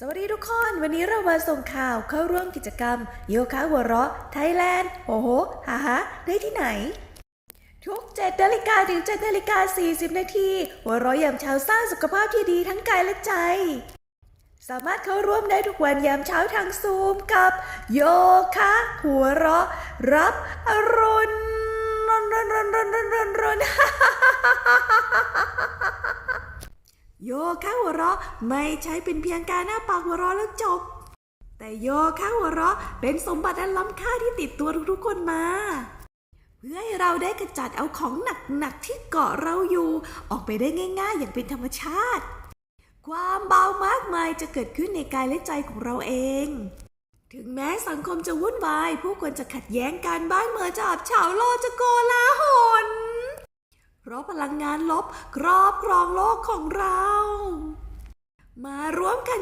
สวัสดีทุกคน วันนี้เรามาส่งข่าวเข้าร่วมกิจกรรม โยคะหัวเราะไทยแลนด์โอ้โหฮ่าฮาได้ที่ไหน ทุก7นาฬิกาถึง7นาฬิกา40 นาที หัวเราะยามเช้าสร้างสุขภาพที่ดีทั้งกายและใจ สามารถเข้าร่วมได้ทุกวันยามเช้าทางซูมกับ โยคะหัวเราะ รับอรุณรนรนรนรนรนรนรน โยคะหัวเราะไม่ใช่เป็นเพียงการหน้าปากหัวเราะแล้วจบ แต่โยคะหัวเราะเป็นสมบัติอันล้ำค่าที่ติดตัวทุกๆคนมา เพื่อให้เราได้กระจัดเอาของหนักๆที่เกาะเราอยู่ ออกไปได้ง่าย ๆ อย่างเป็นธรรมชาติ ความเบามากมายจะเกิดขึ้นในกายและใจของเราเอง ถึงแม้สังคมจะวุ่นวาย ผู้คนจะขัดแย้งกันบ้านเมืองจะอับเฉาโลจะโกลาหลเพ ราะพลังงานลบครอบครองโลกของเรา มาร่วมกัน